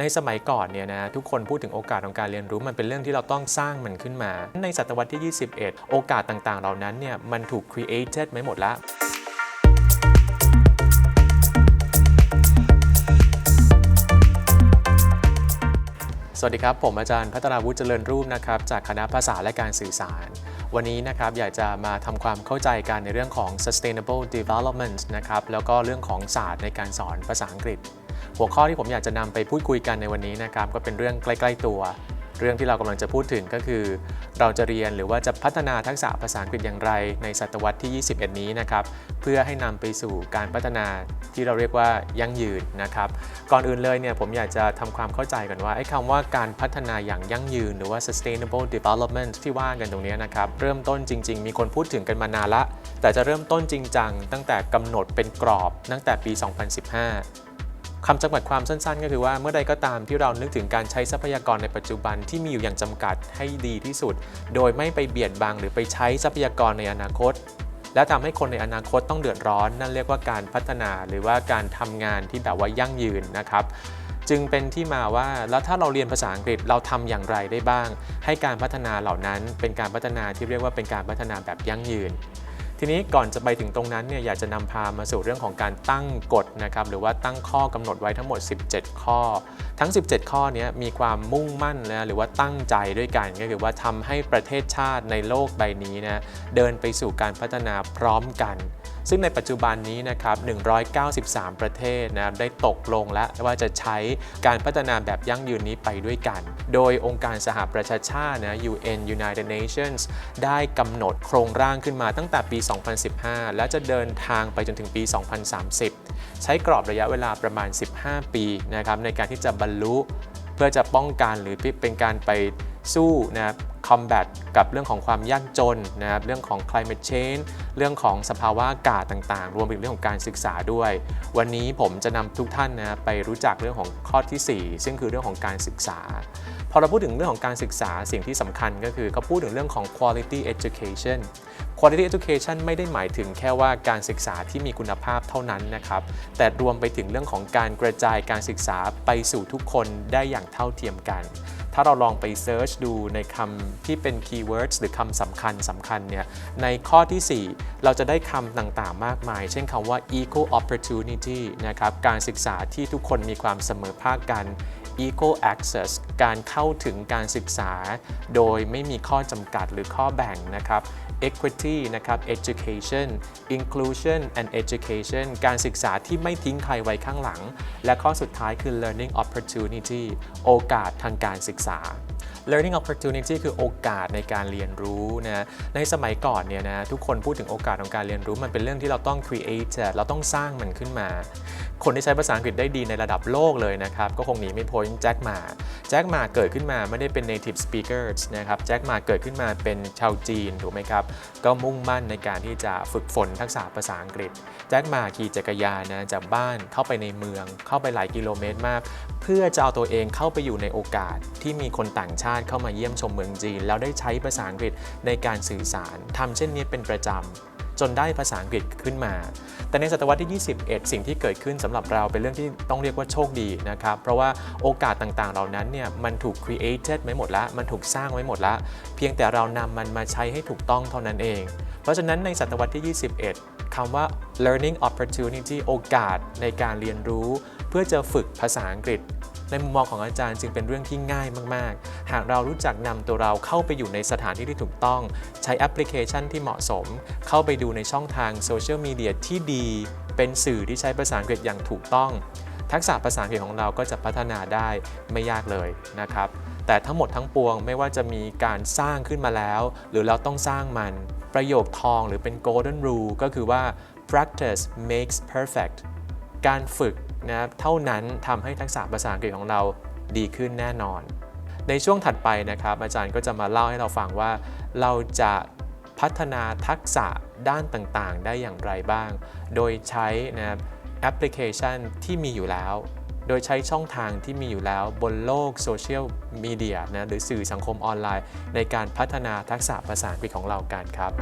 ในสมัยก่อนเนี่ยนะทุกคนพูดถึงโอกาสของการเรียนรู้มันเป็นเรื่องที่เราต้องสร้างมันขึ้นมา ในศตวรรษที่ 21 โอกาสต่างๆ เหล่านั้นเนี่ยมันถูก created ไม่หมดแล้วสวัสดีครับ ผมอาจารย์พัฒนาวุฒิเจริญรูปนะครับจากคณะภาษาและการสื่อสาร วันนี้นะครับอยากจะมาทำความเข้าใจกันในเรื่องของ sustainable development นะครับแล้วก็เรื่องของศาสตร์ในการสอนภาษาอังกฤษ หัวข้อที่ผมอยากจะนำไปพูดคุยกันในวันนี้นะครับก็เป็นเรื่องใกล้ ๆ ตัว เรื่องที่เรากำลังจะพูดถึงก็คือ เราจะเรียนหรือว่าจะพัฒนาทักษะภาษาอังกฤษอย่างไรในศตวรรษที่ 21 นี้นะครับเพื่อให้นำไปสู่การพัฒนาที่เราเรียกว่ายั่งยืนนะครับ ก่อนอื่นเลยเนี่ยผมอยากจะทำความเข้าใจก่อนว่าไอ้คำว่าการพัฒนาอย่างยั่งยืน หรือว่า sustainable development ที่ว่ากันตรงนี้นะครับ เริ่มต้นจริง ๆ มีคนพูดถึงกันมานานละ แต่จะเริ่มต้นจริงจังตั้งแต่กำหนดเป็นกรอบตั้งแต่ปี 2015 คำจำกัดความสั้นๆ ก็คือว่าเมื่อใดก็ตามที่เรานึกถึงการใช้ทรัพยากรในปัจจุบันที่มีอยู่อย่างจำกัดให้ดีที่สุด โดยไม่ไปเบียดบังหรือไปใช้ทรัพยากรในอนาคต และทำให้คนในอนาคตต้องเดือดร้อน นั่นเรียกว่าการพัฒนาหรือว่าการทำงานที่แบบว่ายั่งยืนนะครับจึงเป็นที่มาว่าแล้วถ้าเราเรียนภาษาอังกฤษเราทำอย่างไรได้บ้าง ให้การพัฒนาเหล่านั้นเป็นการพัฒนาที่เรียกว่าเป็นการพัฒนาแบบยั่งยืน ทีนี้ก่อนจะไปถึงตรงนั้นเนี่ยอยากจะนำพามาสู่เรื่องของการตั้งกฎนะครับหรือว่าตั้งข้อกำหนดไว้ทั้งหมด 17 ข้อ ทั้ง 17 ข้อนี้มีความมุ่งมั่นนะหรือว่าตั้งใจด้วยกันก็คือว่าทำให้ประเทศชาติในโลกใบนี้นะเดินไปสู่การพัฒนาพร้อมกัน ซึ่งในปัจจุบันนี้นะครับ 193 ประเทศนะได้ตกลงแล้วว่าจะใช้การพัฒนาแบบยั่งยืนนี้ไปด้วยกัน โดยองค์การสหประชาชาตินะ UN United Nations ได้กำหนดโครงร่างขึ้นมาตั้งแต่ปี 2015 และจะเดินทางไปจนถึงปี 2030 ใช้กรอบระยะเวลาประมาณ 15 ปีนะครับในการที่จะบรรลุ เพื่อจะป้องกันหรือเป็นการไป สู้นะครับ combat กับเรื่องของความยากจนนะครับเรื่องของ climate change เรื่องของสภาวะอากาศต่างๆ รวมไปถึงเรื่องของการศึกษาด้วย วันนี้ผมจะนำทุกท่านนะไปรู้จักเรื่องของข้อทีสี่ 4 ซึ่งคือเรื่องของการศึกษา พอเราพูดถึงเรื่องของการศึกษาสิ่งที่สำคัญก็คือเขาพูดถึงเรื่องของ quality education quality education ไม่ได้หมายถึงแค่ว่าการศึกษาที่มีคุณภาพเท่านั้นนะครับ แต่รวมไปถึงเรื่องของการกระจายการศึกษาไปสู่ทุกคนได้อย่างเท่าเทียมกัน ถ้าเราลองไปเซิร์ชดูในคำที่เป็น keywords หรือคำสำคัญสำคัญเนี่ยในข้อทีสี่ 4 เราจะได้คำต่างๆ มากมาย เช่นคำว่า equal opportunity นะครับการศึกษาที่ทุกคนมีความเสมอภาคกัน equal access การเข้าถึงการศึกษา โดยไม่มีข้อจำกัดหรือข้อแบ่งนะครับ equity นะครับ education inclusion and education การศึกษาที่ไม่ทิ้งใครไว้ข้างหลัง และข้อสุดท้ายคือ learning opportunity โอกาสทางการศึกษา learning opportunity คือโอกาสในการเรียนรู้นะในสมัยก่อนเนี่ยนะทุกคนพูดถึงโอกาสของการเรียนรู้มันเป็นเรื่องที่เราต้อง create เราต้องสร้างมันขึ้นมา คนที่ใช้ภาษาอังกฤษได้ดีในระดับโลกเลยนะครับ ก็คงหนีไม่พ้นแจ็คหมาแจ็คหมาเกิดขึ้นมาไม่ได้เป็น native speakers นะครับแจ็คหมาเกิดขึ้นมาเป็นชาวจีนถูกไหมครับ ก็มุ่งมั่นในการที่จะฝึกฝนทักษะภาษาอังกฤษ แจ็คหมาขี่จักรยานนะจากบ้านเข้าไปในเมือง เข้าไปหลายกิโลเมตรมาก เพื่อจะเอาตัวเองเข้าไปอยู่ในโอกาสที่มีคนต่างชาติเข้ามาเยี่ยมชมเมืองจีน แล้วได้ใช้ภาษาอังกฤษในการสื่อสารทำเช่นนี้เป็นประจำ จนได้ภาษาอังกฤษขึ้นมา แต่ในศตวรรษที่ 21 สิ่งที่เกิดขึ้นสำหรับเราเป็นเรื่องที่ต้องเรียกว่าโชคดีนะครับ เพราะว่าโอกาสต่างๆ เหล่านั้นเนี่ยมันถูก created ไว้หมดล้วมันถูกสร้างไว้หมดล้วเพียงแต่เรานำมันมาใช้ให้ถูกต้องเท่านั้นเอง เพราะฉะนั้นในศตวรรษที่ 21คำว่า learning opportunity โอกาสในการเรียนรู้ เพื่อจะฝึกภาษาอังกฤษ ในมุมมองของอาจารย์จึงเป็นเรื่องที่ง่ายมาก ๆ หากเรารู้จักนำตัวเราเข้าไปอยู่ในสถานที่ที่ถูกต้อง ใช้แอปพลิเคชันที่เหมาะสม เข้าไปดูในช่องทางโซเชียลมีเดียที่ดี เป็นสื่อที่ใช้ภาษาอังกฤษอย่างถูกต้อง ทักษะภาษาอังกฤษของเราก็จะพัฒนาได้ไม่ยากเลยนะครับ แต่ทั้งหมดทั้งปวงไม่ว่าจะมีการสร้างขึ้นมาแล้ว หรือเราต้องสร้างมัน ประโยคทองหรือเป็น golden rule ก็คือว่า practice makes perfect การฝึก นะครับเท่านั้นทำให้ทักษะภาษาอังกฤษของเราดีขึ้นแน่นอน ในช่วงถัดไปนะครับ อาจารย์ก็จะมาเล่าให้เราฟังว่า เราจะพัฒนาทักษะด้านต่างๆ ได้อย่างไรบ้าง โดยใช้นะครับแอปพลิเคชันที่มีอยู่แล้ว โดยใช้ช่องทางที่มีอยู่แล้วบนโลกโซเชียลมีเดียนะหรือสื่อสังคมออนไลน์ ในการพัฒนาทักษะภาษาอังกฤษของเรากันครับ